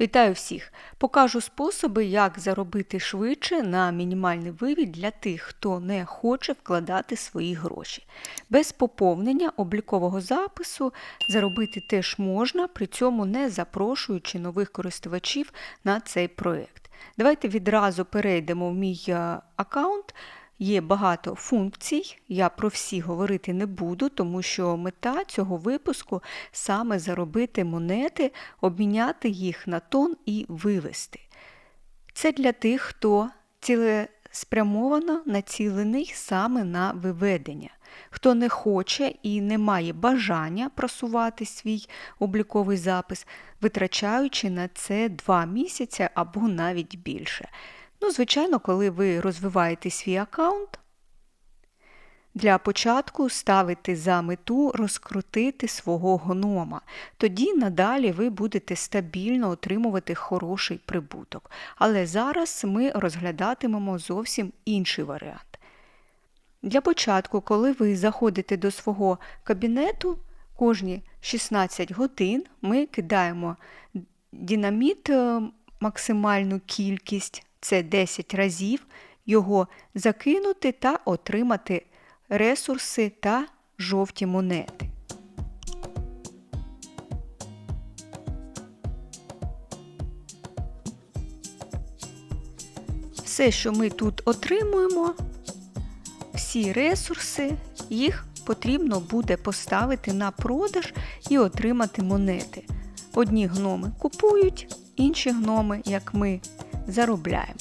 Вітаю всіх! Покажу способи, як заробити швидше на мінімальний вивід для тих, хто не хоче вкладати свої гроші. Без поповнення облікового запису заробити теж можна, при цьому не запрошуючи нових користувачів на цей проєкт. Давайте відразу перейдемо в мій е, аккаунт. Є багато функцій, я про всі говорити не буду, тому що мета цього випуску саме заробити монети, обміняти їх на тон і вивести. Це для тих, хто цілеспрямовано націлений саме на виведення, хто не хоче і не має бажання просувати свій обліковий запис, витрачаючи на це 2 місяці або навіть більше. Ну, звичайно, коли ви розвиваєте свій аккаунт, для початку ставите за мету розкрутити свого гнома. Тоді надалі ви будете стабільно отримувати хороший прибуток. Але зараз ми розглядатимемо зовсім інший варіант. Для початку, коли ви заходите до свого кабінету, кожні 16 годин ми кидаємо динаміт е, максимальну кількість це 10 разів, його закинути та отримати ресурси та жовті монети. Все, що ми тут отримуємо, всі ресурси, їх потрібно буде поставити на продаж і отримати монети. Одні гноми купують, інші гноми, як ми, заробляємо.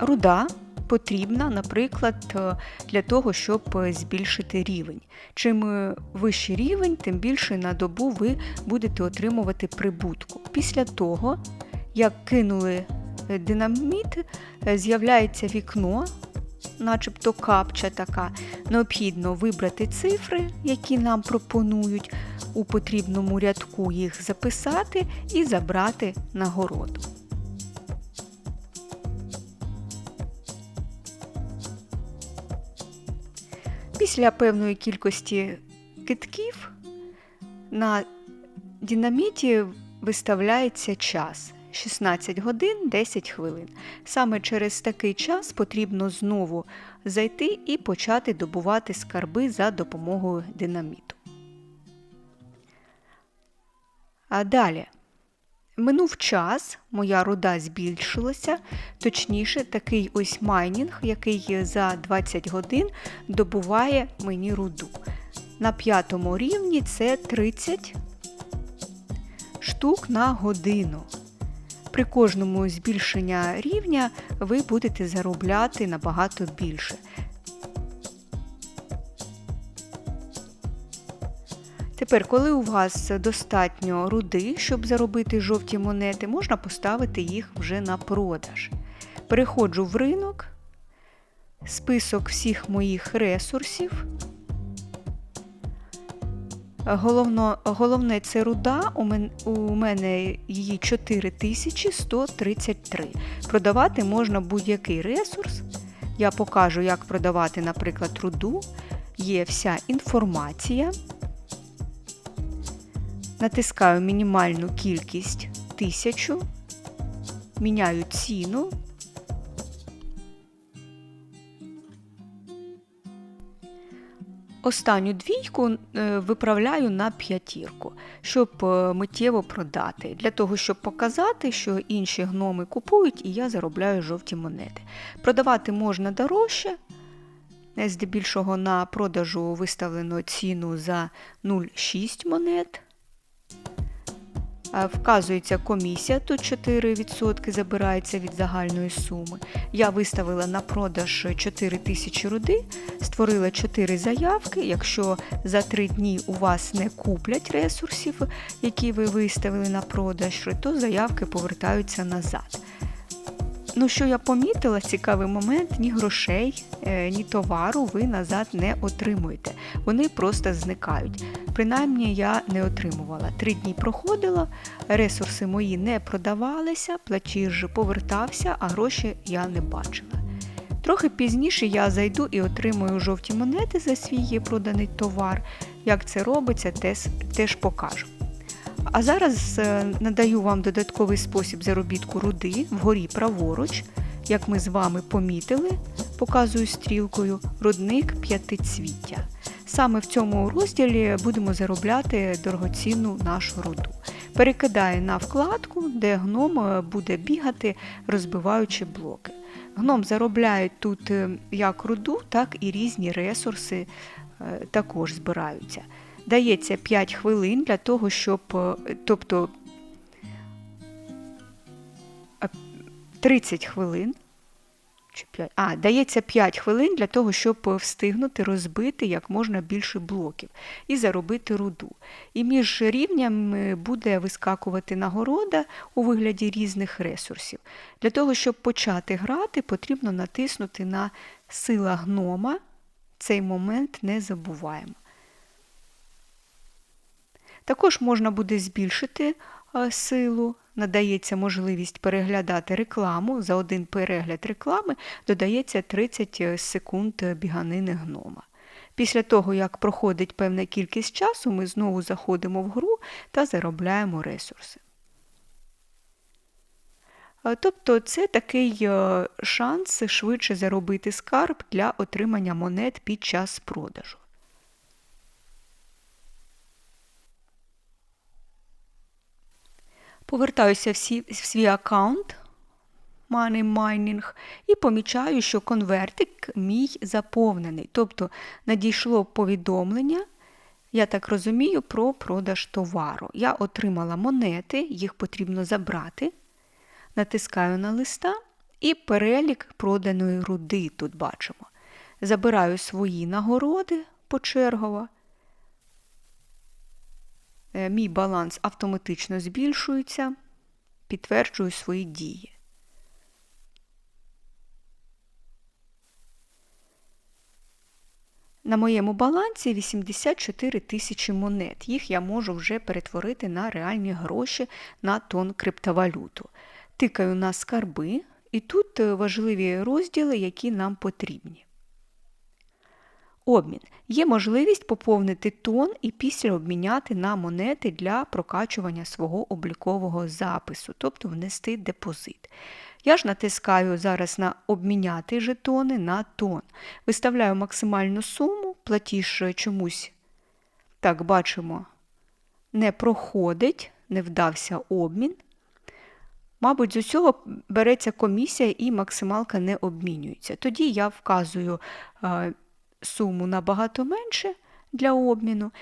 Руда потрібна, наприклад, е, для того, щоб е, збільшити рівень. Чим е, вищий рівень, тим більше на добу ви будете отримувати прибутку. Після того, як кинули динаміт, з'являється вікно, начебто капча така. Необхідно вибрати цифри, які нам пропонують у потрібному рядку їх записати і забрати нагороду. Після певної кількості китків на динаміті виставляється час 16 годин 10 хвилин. Саме через такий час потрібно знову зайти і почати добувати скарби за допомогою динаміту. А далі. Минув час, моя руда збільшилася, точніше, такий ось майнінг, який за 20 годин добуває мені руду. На п'ятому рівні це 30 штук на годину. При кожному збільшенні рівня ви будете заробляти набагато більше. Тепер, коли у вас достатньо руди, щоб заробити жовті монети, можна поставити їх вже на продаж. Переходжу в ринок, список всіх моїх ресурсів. Головно, Головне це руда, у мене, у мене її 4133. Продавати можна будь-який ресурс. Я покажу, як продавати, наприклад, руду. Є вся інформація. Натискаю мінімальну кількість 1000, міняю ціну. Останню двійку е, виправляю на п'ятірку, щоб е, миттєво продати, для того, щоб показати, що інші гноми купують і я заробляю жовті монети. Продавати можна дорожче, здебільшого на продажу виставлено ціну за 0,6 монет. Вказується комісія, тут 4% забирається від загальної суми. Я виставила на продаж 4 тисячі руди, створила 4 заявки. Якщо за 3 дні у вас не куплять ресурсів, які ви виставили на продаж, то заявки повертаються назад. Ну, що я помітила, цікавий момент, ні грошей, е, ні товару ви назад не отримуєте. Вони просто зникають. Принаймні я не отримувала. Три дні проходила, ресурси мої не продавалися, платіж повертався, а гроші я не бачила. Трохи пізніше я зайду і отримую жовті монети за свій проданий товар. Як це робиться, теж, теж покажу. А зараз е, надаю вам додатковий спосіб заробітку руди вгорі праворуч. Як ми з вами помітили, показую стрілкою рудник п'ятицвіття. Саме в цьому розділі будемо заробляти дорогоцінну нашу руду. Перекидаю на вкладку, де гном е, буде бігати, розбиваючи блоки. Гном заробляє тут е, як руду, так і різні ресурси також збираються. Дається 5 хвилин для того, щоб, тобто 30 хвилин. Чи 5? А, дається 5 хвилин для того, щоб встигнути розбити як можна більше блоків і заробити руду. І між рівнями буде вискакувати нагорода у вигляді різних ресурсів. Для того, щоб почати грати, потрібно натиснути на сила гнома. Цей момент не забуваємо. Також можна буде збільшити силу надається можливість переглядати рекламу. За один перегляд реклами додається 30 е, секунд біганини гнома. Після того, як проходить певна кількість часу, ми знову заходимо в гру та заробляємо ресурси. Е, тобто це такий е, шанс швидше заробити скарб для отримання монет під час продажу. Повертаюся в свій аккаунт Money Mining і помічаю, що конвертик мій заповнений. Тобто надійшло повідомлення, я так розумію, про продаж товару. Я отримала монети, їх потрібно забрати. Натискаю на листа і перелік проданої руди тут бачимо. Забираю свої нагороди почергово. Е, мій баланс автоматично збільшується, підтверджую свої дії. На моєму балансі 84 тисячі монет. Їх я можу вже перетворити на реальні гроші на тон криптовалюту. Тикаю на скарби, і тут е, важливі розділи, які нам потрібні. Обмін. Є можливість поповнити тон і після обміняти на монети для прокачування свого облікового запису, тобто внести депозит. Я ж натискаю зараз на обміняти жетони на тон. Виставляю максимальну суму, платіж чомусь, так, бачимо, не проходить, не вдався обмін. Мабуть, з усього береться комісія і максималка не обмінюється. Тоді я вказую е, суму набагато менше для обміну,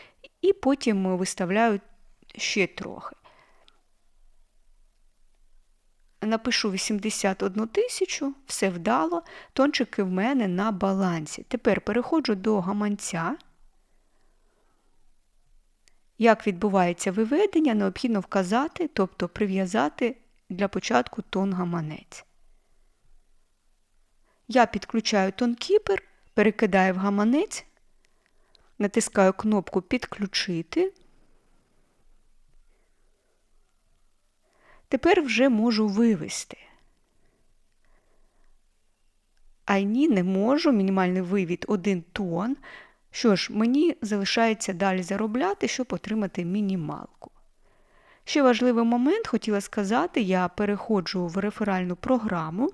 і потім виставляю ще трохи. Напишу 81 тисячу, все вдало, тончики в мене на балансі. Тепер переходжу до гаманця. Як відбувається виведення, необхідно вказати, тобто прив'язати для початку тон гаманець. Я підключаю тонкіпер перекидаю в гаманець, натискаю кнопку Підключити. Тепер вже можу вивести. А ні, не можу, мінімальний вивід 1 тон. Що ж, мені залишається далі заробляти, щоб отримати мінімалку. Ще важливий момент хотіла сказати, я переходжу в реферальну програму.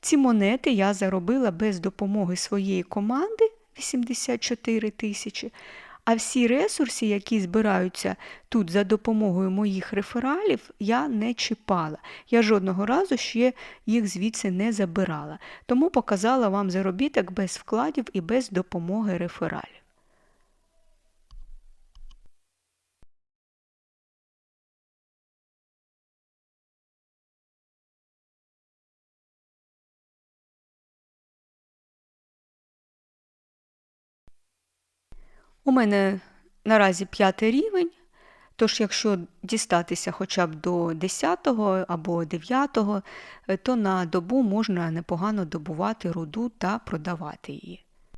Ці монети я заробила без допомоги своєї команди 84 тисячі. А всі ресурси, які збираються тут за допомогою моїх рефералів, я не чіпала. Я жодного разу ще їх звідси не забирала. Тому показала вам заробіток без вкладів і без допомоги рефералів. У мене наразі п'ятий рівень, тож якщо дістатися хоча б до 10 або 9, то на добу можна непогано добувати руду та продавати її.